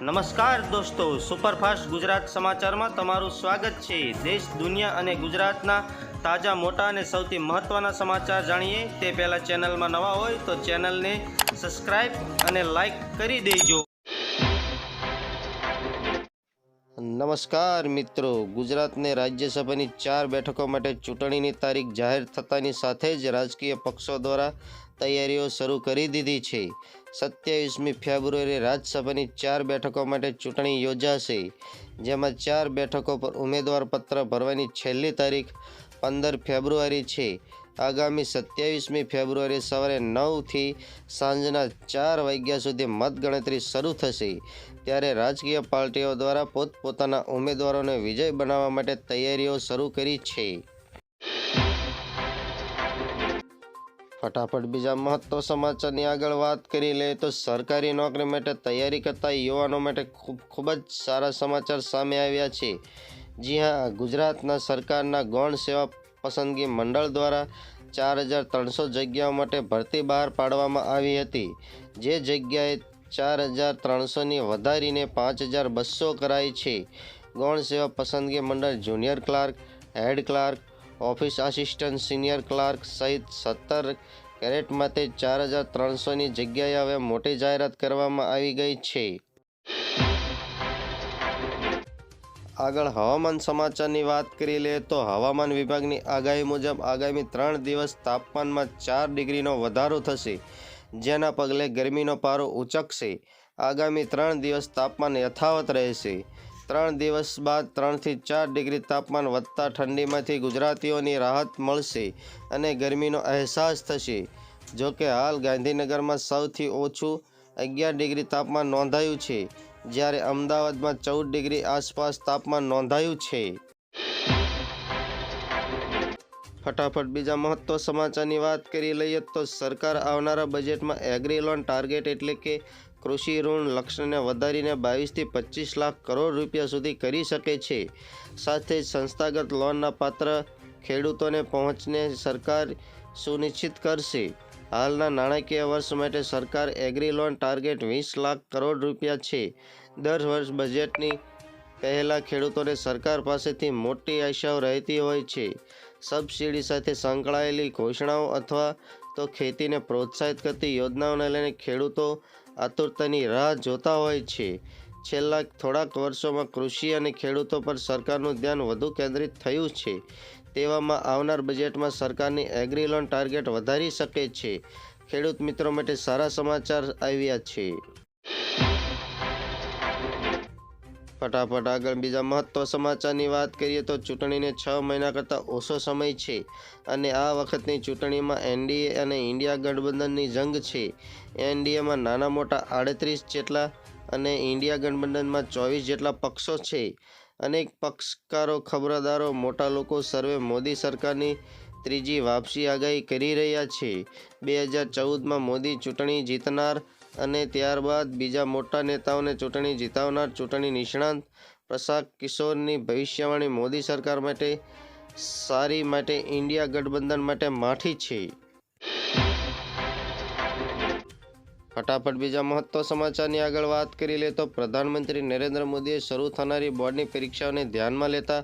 નમસ્કાર દોસ્તો, સુપરફાસ્ટ ગુજરાત સમાચારમાં તમારું સ્વાગત છે. દેશ, દુનિયા અને ગુજરાતના તાજા, મોટા અને સૌથી મહત્ત્વના સમાચાર જાણીએ. તે પહેલાં ચેનલમાં નવા હોય તો ચેનલને સબસ્ક્રાઈબ અને લાઈક કરી દેજો. નમસ્કાર મિત્રો, ગુજરાતને રાજ્યસભાની ચાર બેઠકો માટે ચૂંટણીની તારીખ જાહેર થતાની સાથે જ રાજકીય પક્ષો દ્વારા તૈયારીઓ શરૂ કરી દીધી છે. સત્યાવીસમી ફેબ્રુઆરીએ રાજ્યસભાની ચાર બેઠકો માટે ચૂંટણી યોજાશે, જેમાં ચાર બેઠકો પર ઉમેદવાર પત્ર ભરવાની છેલ્લી તારીખ પંદર ફેબ્રુઆરી છે. આગામી સત્યાવીસમી ફેબ્રુઆરી સવારે નવથી સાંજના ચાર વાગ્યા સુધી મતગણતરી શરૂ થશે, ત્યારે રાજકીય પાર્ટીઓ દ્વારા પોતપોતાના ઉમેદવારોને વિજય બનાવવા માટે તૈયારીઓ શરૂ કરી છે. ફટાફટ બીજા મહત્વ સમાચારની આગળ વાત કરી લઈએ તો સરકારી નોકરી માટે તૈયારી કરતા યુવાનો માટે ખૂબ ખૂબ જ સારા સમાચાર સામે આવ્યા છે. જી હા, ગુજરાતના સરકારના ગૌણ સેવા પસંદગી મંડળ દ્વારા ચાર હજાર ત્રણસો જગ્યાઓ માટે ભરતી બહાર પાડવામાં આવી હતી. જે જગ્યાએ ચાર હજાર ત્રણસોની વધારીને પાંચ હજાર બસો કરાઈ છે. ગૌણ સેવા પસંદગી મંડળ junior clerk, head clerk office assistant senior clerk સહિત સત્તર કેરેટ માટે ચાર હજાર ત્રણસોની જગ્યાએ હવે મોટી જાહેરાત કરવામાં આવી ગઈ છે. આગળ હવામાન સમાચારની વાત કરી લઈએ તો હવામાન વિભાગની આગાહી મુજબ આગામી ત્રણ દિવસ તાપમાનમાં ચાર ડિગ્રીનો વધારો થશે, જેના પગલે ગરમીનો પારો ઉચકશે. આગામી ત્રણ દિવસ તાપમાન યથાવત રહેશે. ત્રણ દિવસ બાદ ત્રણથી ચાર ડિગ્રી તાપમાન વધતા ઠંડીમાંથી ગુજરાતીઓની રાહત મળશે અને ગરમીનો અહેસાસ થશે. જો કે હાલ ગાંધીનગરમાં સૌથી ઓછું અગિયાર ડિગ્રી તાપમાન નોંધાયું છે, જ્યારે અમદાવાદમાં ચૌદ ડિગ્રી આસપાસ તાપમાન નોંધાયું છે. ફટાફટ બીજા મહત્વ સમાચારની વાત કરી લઈએ તો સરકાર આવનારા બજેટમાં એગ્રી લોન ટાર્ગેટ એટલે કે કૃષિ ઋણ લક્ષ્યને વધારીને બાવીસથી પચીસ લાખ કરોડ રૂપિયા સુધી કરી શકે છે. સાથે જ સંસ્થાગત લોનના પાત્ર ખેડૂતોને પહોંચને સરકાર સુનિશ્ચિત કરશે. હાલના નાણાકીય વર્ષ માટે સરકાર એગ્રી લોન ટાર્ગેટ વીસ લાખ કરોડ રૂપિયા છે. દર વર્ષ બજેટની પહેલાં ખેડૂતોને સરકાર પાસેથી મોટી આશાઓ રહેતી હોય છે. સબસિડી સાથે સંકળાયેલી ઘોષણાઓ અથવા તો ખેતીને પ્રોત્સાહિત કરતી યોજનાઓને લઈને ખેડૂતો આતુરતાની રાહ જોતા હોય છે. છેલ્લા થોડાક વર્ષોમાં કૃષિ અને ખેડૂતો પર સરકારનું ધ્યાન વધુ કેન્દ્રિત થયું છે. તેવામાં આવનાર બજેટમાં સરકારની એગ્રી લોન ટાર્ગેટ વધારી શકે છે. ખેડૂત મિત્રો માટે સારા સમાચાર આવ્યા છે. ફટાફટ આગળ બીજા મહત્વ સમાચારની વાત કરીએ તો ચૂંટણીને છ મહિના કરતાં ઓછો સમય છે અને આ વખતની ચૂંટણીમાં એનડીએ અને ઇન્ડિયા ગઠબંધનની જંગ છે. એનડીએમાં નાના મોટા આડત્રીસ જેટલા અને ઇન્ડિયા ગઠબંધનમાં ચોવીસ જેટલા પક્ષો છે. અનેક પક્ષકારો, ખબરદારો, મોટા લોકો સર્વે મોદી સરકારની ત્રીજી વાપસી આગાહી કરી રહ્યા છે. બે હજાર ચૌદમાં મોદી ચૂંટણી જીતનાર અને ત્યારબાદ બીજા મોટા નેતાઓને ચૂંટણી જીતાવનાર ચૂંટણી નિષ્ણાંત પ્રસાદ કિશોરની ભવિષ્યવાણી મોદી સરકાર માટે, સારી માટે, ઇન્ડિયા ગઠબંધન માટે માઠી છે. ફટાફટ બીજા મહત્વ સમાચારની આગળ વાત કરી લે તો પ્રધાનમંત્રી નરેન્દ્ર મોદીએ શરૂ થનારી બોર્ડની પરીક્ષાઓને ધ્યાનમાં લેતા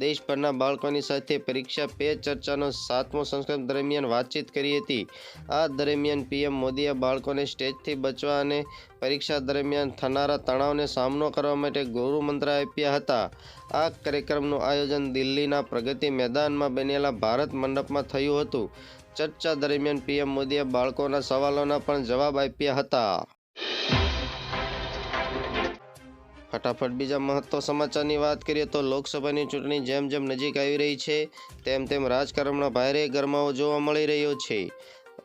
દેશભરના બાળકોની સાથે પરીક્ષા પે ચર્ચાનો સાતમો સંસ્કરણ દરમિયાન વાતચીત કરી હતી. આ દરમિયાન પીએમ મોદીએ બાળકોને સ્ટેજથી બચવા અને પરીક્ષા દરમિયાન થનારા તણાવને સામનો કરવા માટે ગુરુ મંત્ર આપ્યા હતા. આ કાર્યક્રમનું આયોજન દિલ્હીના પ્રગતિ મેદાનમાં બનેલા ભારત મંડપમાં થયું હતું. ચર્ચા દરમિયાન પીએમ મોદીએ બાળકોના સવાલોના પણ જવાબ આપ્યા હતા. ફટાફટ બીજા મહત્વ સમાચારની વાત કરીએ તો લોકસભાની ચૂંટણી જેમ જેમ નજીક આવી રહી છે, તેમ તેમ રાજકારણમાં ભારે ગરમાવો જોવા મળી રહ્યો છે.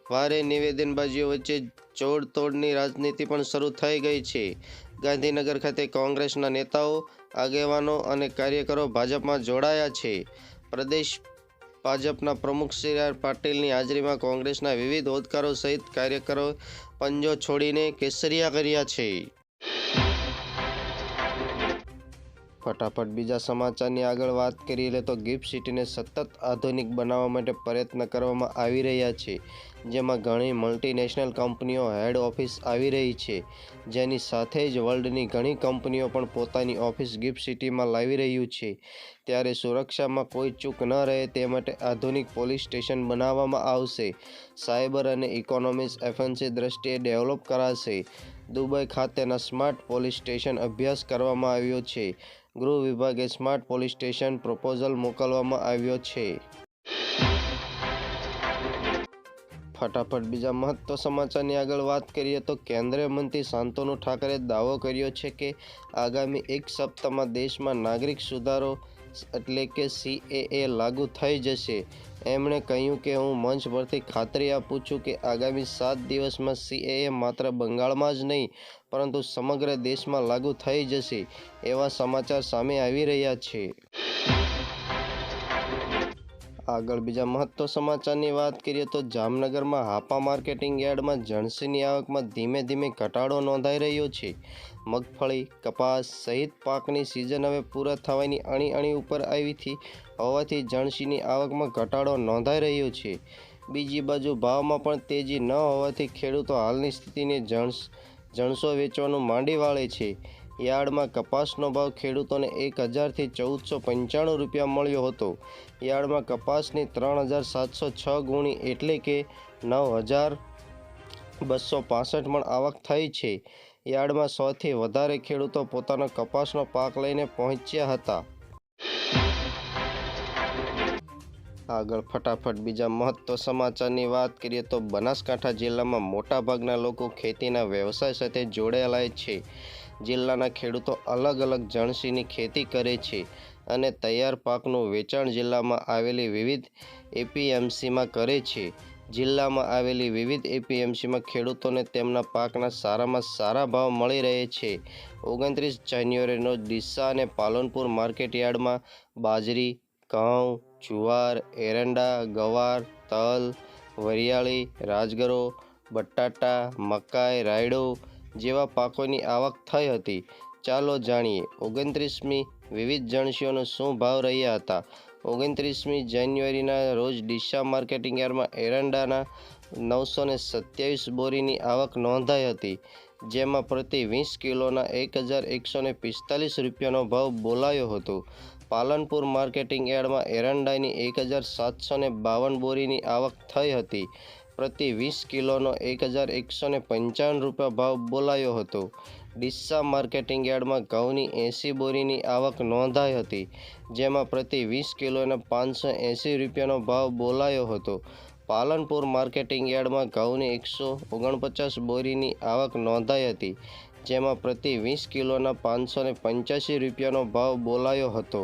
ભારે નિવેદનબાજીઓ વચ્ચે જોડતોડની રાજનીતિ પણ શરૂ થઈ ગઈ છે. ગાંધીનગર ખાતે કોંગ્રેસના નેતાઓ, આગેવાનો અને કાર્યકરો ભાજપમાં જોડાયા છે. પ્રદેશ ભાજપના પ્રમુખ સી આર પાટીલની હાજરીમાં કોંગ્રેસના વિવિધ હોદ્દેદારો સહિત કાર્યકરો પંજો છોડીને કેસરિયા કર્યા છે. ફટાફટ બીજા સમાચારની આગળ વાત કરી લે તો ગિફ્ટ સિટીને સતત આધુનિક બનાવવા માટે પ્રયત્ન કરવામાં આવી રહ્યા છે, જેમાં ઘણી મલ્ટીનેશનલ કંપનીઓ હેડ ઓફિસ આવી રહી છે. જેની સાથે જ વર્લ્ડની ઘણી કંપનીઓ પણ પોતાની ઓફિસ ગિફ્ટ સિટીમાં લાવી રહ્યું છે. ત્યારે સુરક્ષામાં કોઈ ચૂક ન રહે તે માટે આધુનિક પોલીસ સ્ટેશન બનાવવામાં આવશે. સાયબર અને ઇકોનોમિક્સ એફએનસી દ્રષ્ટિએ ડેવલપ કરાશે. દુબઈ ખાતેના સ્માર્ટ પોલીસ સ્ટેશન અભ્યાસ કરવામાં આવ્યો છે. ગૃહ વિભાગે સ્માર્ટ પોલીસ સ્ટેશન પ્રપોઝલ મોકલવામાં આવ્યો છે. ફટાફટ બીજા મહત્વ સમાચારની આગળ વાત કરીએ તો કેન્દ્રીય મંત્રી શાંતનુ ઠાકરે દાવો કર્યો છે કે આગામી એક સપ્તાહમાં દેશમાં નાગરિક સુધારો એટલે કે સીએએ લાગુ થઈ જશે. એમણે કહ્યું કે હું મંચ પરથી ખાતરી આપું છું કે આગામી સાત દિવસમાં સીએએ માત્ર બંગાળમાં જ નહીં, પરંતુ સમગ્ર દેશમાં લાગુ થઈ જશે, એવા સમાચાર સામે આવી રહ્યા છે. આગળ બીજા મહત્વ સમાચારની વાત કરીએ તો જામનગરમાં હાપા માર્કેટિંગ યાર્ડમાં જણસીની આવકમાં ધીમે ધીમે ઘટાડો નોંધાઈ રહ્યો છે. મગફળી, કપાસ સહિત પાકની સિઝન હવે પૂરા થવાની અણી અણી ઉપર આવી હતી હોવાથી જણસીની આવકમાં ઘટાડો નોંધાઈ રહ્યો છે. બીજી બાજુ ભાવમાં પણ તેજી ન હોવાથી ખેડૂતો હાલની સ્થિતિને જણસ, જણસો વેચવાનું માંડી વાળે છે. યાર્ડમાં કપાસનો ભાવ ખેડૂતોને એક હજારથી ચૌદસો પંચાણું રૂપિયા મળ્યો હતો. યાર્ડમાં કપાસની ત્રણ હજાર સાતસો છ ગુણી એટલે કે નવ હજાર બસો પાસઠ મણ આવક થઈ છે. યાર્ડમાં સૌથી વધારે ખેડૂતો પોતાનો કપાસનો પાક લઈને પહોંચ્યા હતા. આગળ ફટાફટ બીજા મહત્વ સમાચારની વાત કરીએ તો બનાસકાંઠા જિલ્લામાં મોટાભાગના લોકો ખેતીના વ્યવસાય સાથે જોડાયેલા છે. જિલ્લાના ખેડૂતો અલગ અલગ જણસીની ખેતી કરે છે અને તૈયાર પાકનું વેચાણ જિલ્લામાં આવેલી વિવિધ એપીએમસીમાં કરે છે. જિલ્લામાં આવેલી વિવિધ એપીએમસીમાં ખેડૂતોને તેમના પાકના સારામાં સારા ભાવ મળી રહે છે. ઓગણત્રીસ જાન્યુઆરીનો ડીસા અને પાલનપુર માર્કેટ યાર્ડમાં બાજરી, ઘઉં, જુવાર, એરંડા, ગવાર, તલ, વરિયાળી, રાજગરો, બટાટા, મકાઈ, રાયડો જેવા પાકોની આવક થઈ હતી. ચાલો જાણીએ, ઓગણત્રીસમી વિવિધ જણસીઓનો શું ભાવ રહ્યા હતા? ઓગણત્રીસમી જાન્યુઆરીના રોજ ડીસા માર્કેટિંગ યાર્ડમાં એરંડાના નવસો ને સત્યાવીસ બોરીની આવક નોંધાઈ હતી, જેમાં પ્રતિ વીસ કિલોના એક હજાર એકસો ને પિસ્તાલીસ રૂપિયાનો ભાવ બોલાયો હતો. પાલનપુર માર્કેટિંગ યાર્ડમાં એરંડાની એક હજાર સાતસો ને બાવન બોરીની આવક થઈ હતી. પ્રતિ વીસ કિલોનો એક હજાર એકસો ને પંચાવન રૂપિયા ભાવ બોલાયો હતો. ડિસ્સા માર્કેટિંગ યાર્ડમાં ઘઉંની એંસી બોરીની આવક નોંધાઈ હતી, જેમાં પ્રતિ વીસ કિલોને પાંચસો એંસી રૂપિયાનો ભાવ બોલાયો હતો. પાલનપુર માર્કેટિંગ યાર્ડમાં ઘઉંની એકસો ઓગણપચાસ બોરીની આવક નોંધાઈ હતી, જેમાં પ્રતિ વીસ કિલોના પાંચસો પંચ્યાસી રૂપિયાનો ભાવ બોલાયો હતો.